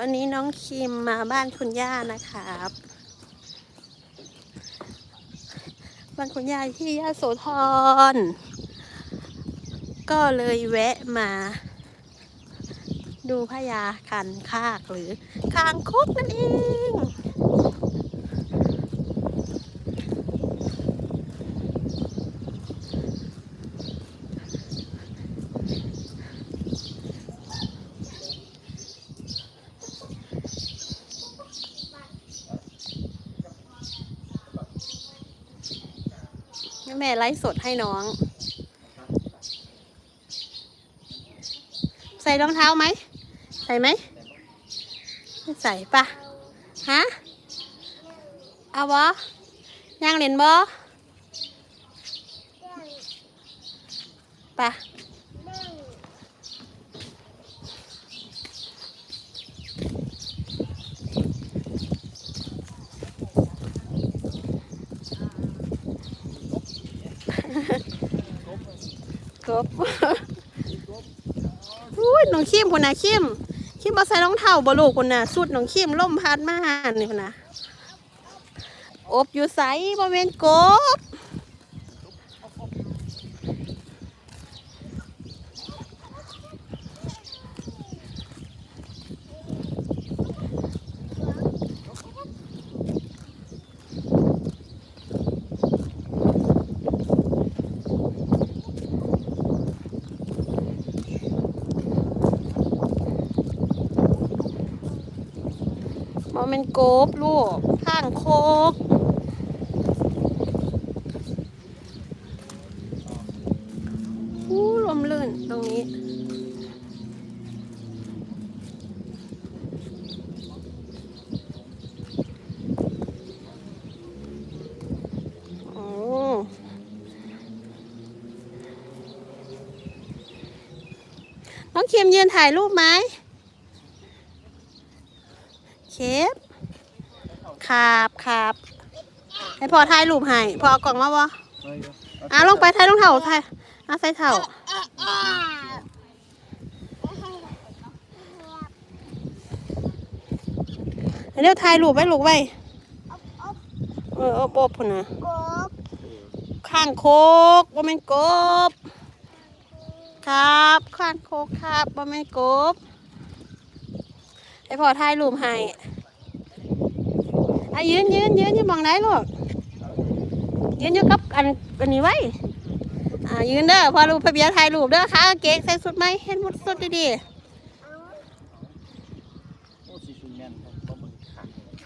วันนี้น้องคิมมาบ้านคุณย่านะครับบ้านคุณย่าที่ย่าโสธรก็เลยแวะมา ดูพญาคันคากหรือคางคกนั่นเอง แม่ไลฟ์สดให้น้อง ใส่รองเท้าไหม ใส่ไหม ไม่ใส่ปะฮะ เอาบอย่างเล่นบอปะ กบอุ้ยน้องคิมคนน่ะคิมคิมมาใส่รองเท้าบ่ลูกคนน่ะสุดน้องคิมล่มพัดมาหันนี่คนน่ะอบอยู่ใสบ่แม่นกบ บ่แม่นกบลูกข้างโคกอู้ลมลื่นตรงนี้โอ้น้องเคียมยืนถ่ายรูปไหมเคฟ ครับครับให้พอถ่ายรูปให้พอเอากล่องมาบ่อะลงไปถ่ายรองเท้าถ่ายอะใส่เท้าเดี๋ยวถ่ายรูปไว้ลูกไว้เอออบอบพุ่นนะกบข้างโคกว่าแม่นกบ ครับข้างโคกครับว่าแม่นกบไอพอถ่ายรูปให้ อะยืนยืนยืนอยืนมองไหนลูกยืนอยู่กับอันอันนี้ไว้อ่ายืนเด้อพอรูปพะเบียร์ถ่ายรูปเด้อขาเก๊กใส่สุดไหมเห็นหมดสุดดีๆ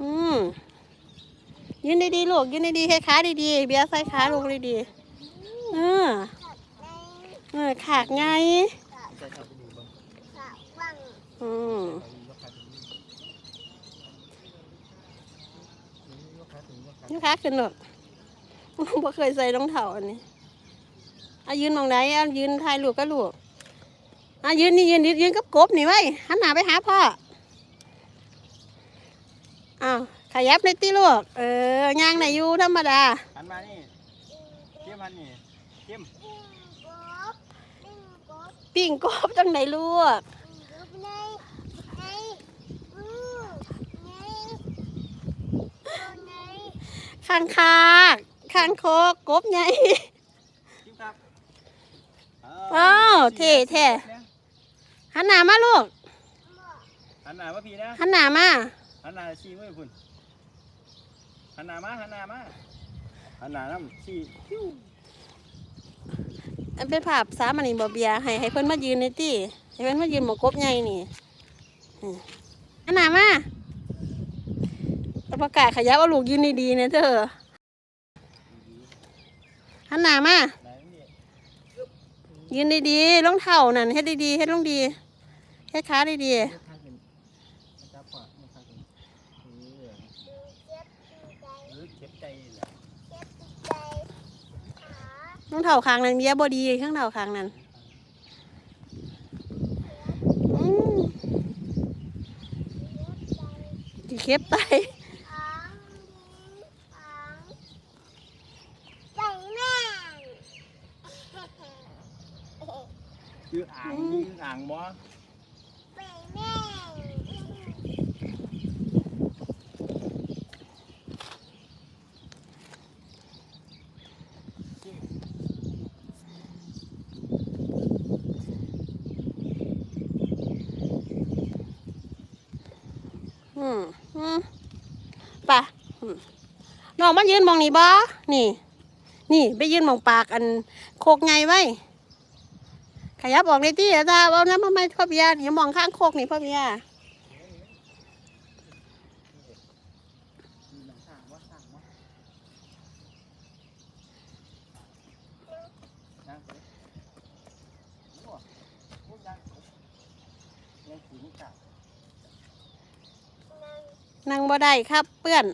อืมยืนดีๆลูกยืนดีๆให้ขาดีๆเบียร์ใส่ขาลูกดีๆเออเออขากไงอืม เอาดูว่าขาถึงว่าขาถึงว่าขา นี่คะขึ้นหรอกบ่เคยใส่รองเท้าอันนี้อายืนมองไหนอะยืนถ่ายรูปก็ลูกอะยืนนี่ยืนยืนยืนกับกบนี่ไว้หันหน้าไปหาพ่ออ้าวขยับในอยตีลูกเออย่างไหนอยู่ธรรมดาหันมานี่เทียมหันนี่เทียมปิ้งกบปิ้งกบปิ้งกบจังไหนลูก ปิ้งกบในในอือในใน ข้างคากข้างโคกกบไงเทียมครับอ้าวเท่แท้หันหน้ามาลูกหันหน้ามาพี่นะหันหน้ามาหันหน้าชี้มือพุ่นหันหน้ามาหันหน้ามาหันหน้าน้ำชี้คิ้วอันเป็นภาพสามัญบ่เบียร์ให้ให้เพิ่นมายืนในตี้ให้เพิ่นมายืนหมอกกบใหญ่นี่อืมอันหนามา ประกาศขยับเอาลูกยืนดีๆนะเธอหันนามายืนดีๆลงเท่านั่นให้ดีๆเฮ็ดองดีให้ดขาดีๆลองเท่าคางนั่นเยอะบ่ดีข้างเท่าคางนั่นเก็บไต คืออ่างมีอ่างบ่อมอืปะน้องมายืนมองนี่บ่นี่ นี่ ไปยืนมองปากอันโคกไงไว้ ยับออกในที่อาจารย์เอาน้ำมาไม่พ่อเบียร์อย่ามองข้างโคกนี่พ่อเบียร์สั่งว่านั่งบ่ได้ครับเปื้อน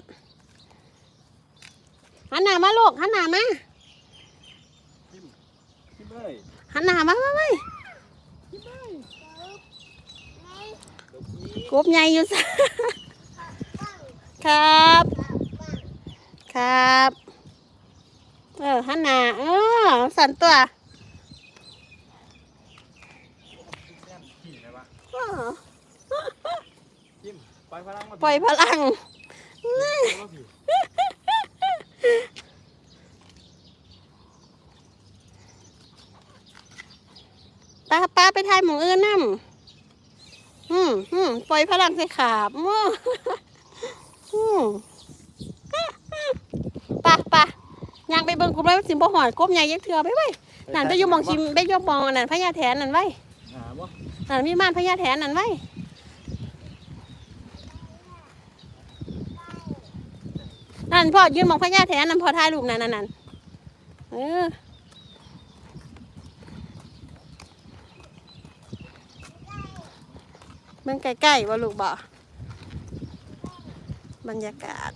หันหน้ามาลูกหันหน้ามาที่เบย หันหน้ามาไว้ไว้ดอกนี้กบใหญ่อยู่ซะครับ ครับ เออหันหน้าเออสั่นตัวขี่เลยวะเออจิ้มปล่อยพลังมาปล่อยพลัง แล้วผิว ป้าป้าไปทายหมูอื่นน้ำอืมอืมปล่อยพลังใส่ขาบมั่วอืมไป้าป้ายางไปเบิ่งกลุ่มเลยสิบ่หอยกบใหญ่ยักเถื่อไปไว้นั่นไปอยู่หมองชิมไปอยกมองอันนั่นพญาแถนนั่นไว้หาบ่นั่นมีม่านพญาแถนนั่นไว้นั่นพ่อยืนมองพญาแถนนั่นพอถ่ายรูปนั่นนั่นนั่นเออ เบิ่งใกล้ๆว่าลูกบ่บรรยากาศ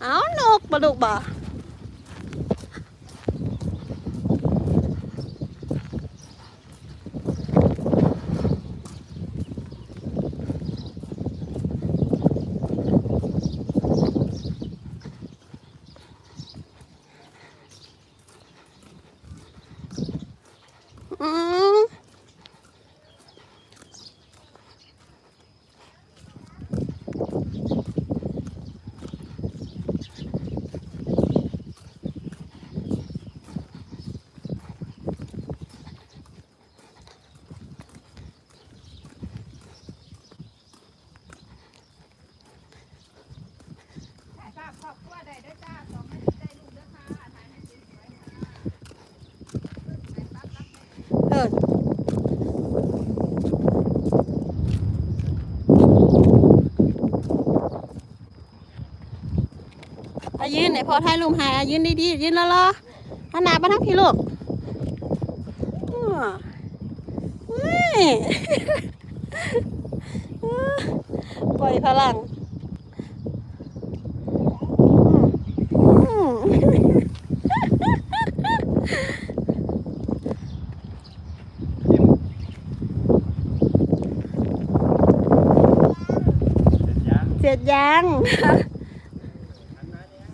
เอานกบ่ลูกบ่ อืมเออ อายืนไหนพอถ่ายรูปให้อายืนดีๆยืนแล้วรอหันหน้ามาทางพี่ลูกอ้อเฮ้ยปล่อยพลังอืมอืมจิ้มเสร็จยัง เสร็จยัง อันนั้นเนี่ย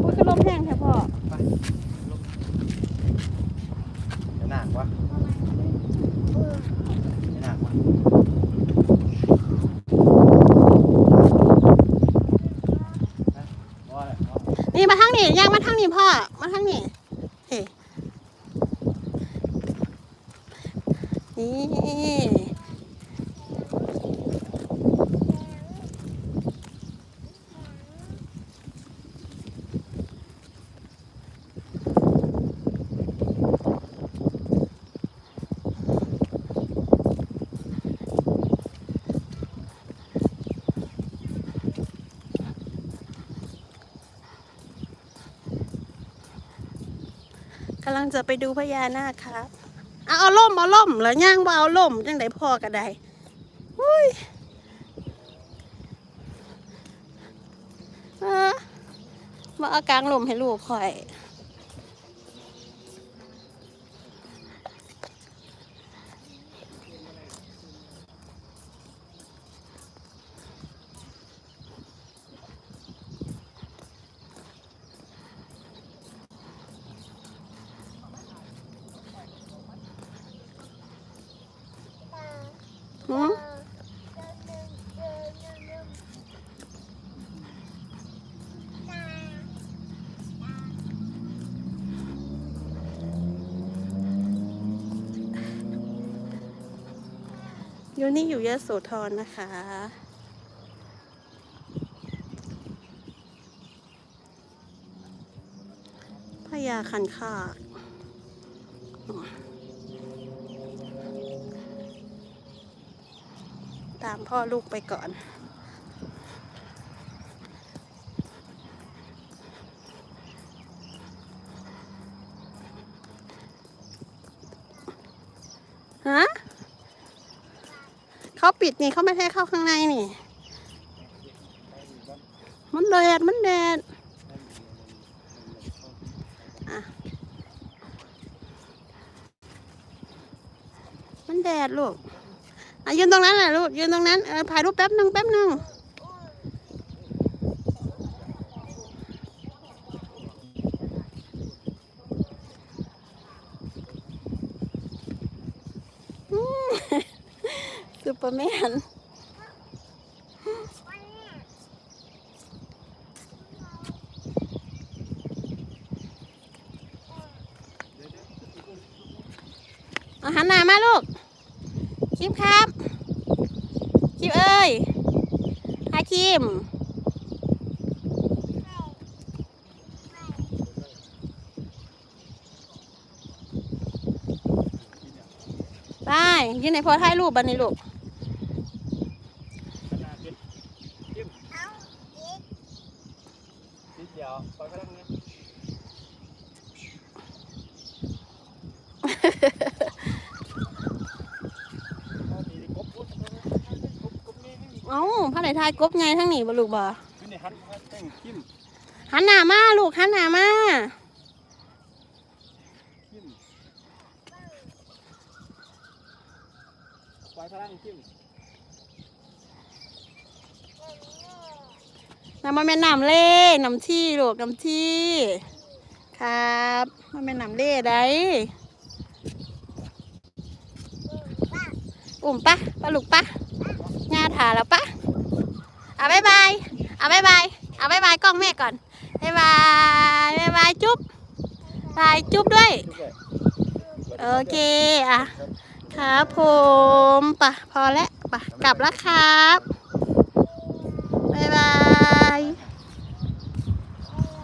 พูดคือลมแห้งแท้พ่อ ไปลงจะหนักวะจะหนักวะฮะว่าอะไรว่า นี่ยางมาทางนี้พ่อ มาทางนี้นี่ จะไปดูพญานาคครับเอาเอาล่มเอาล่มแล้วย่างว่าเอาล่มจังไดพ่อก็ได้อุ้ยมาเอากลางลมให้ลูกคอย หืม อ ยู่นี่อยู่ยโสธรนะคะ พญาคันคากตามพ่อลูกไปก่อน ฮะ เขา ปิดนี่เขาไม่ให้เข้าข้างในนี่ มันแดดมันแดดมันแดดลูกอะยืนตรงนั้นแหละลูกยืนตรงนั้นเออถ่ายรูปแป๊บหนึ่งแป๊บหนึ่งอืม ซูเปอร์แมนเอาหันหน้ามาลูก คิมครับ คิมเอ้ยฮาคิมไปยืนในพอถ่ายรูปบันนี้ลูก หันหน้าขึ้นจิ้ม เอาอีก สีเขียวปล่อยพลังนะเอาดีดิกบกบกบกบนี่นี่ เอ้าพระไหน ทายกบไงทั้งนี้บ่ลูกบ่ขึ้นในหันหันแต่งจิ้มหันหน้ามาลูกหันหน้ามาจิ้มปล่อยพลังจิ้มน้ำมันเป็นน้ำเล่น้ำที่ลูกน้ำที่ ครับมันเป็นน้ำเล่ได้อุ่มปะปลาลูกปะงาถาแล้วปะ อะบายบายอะบายบายอะบายบายกล้องแม่ก่อนบายบายบายบายจุ๊บบายจุ๊บด้วยจุ๊บเลยโอเคอะครับผมปะพอแล้วปะกลับแล้วครับ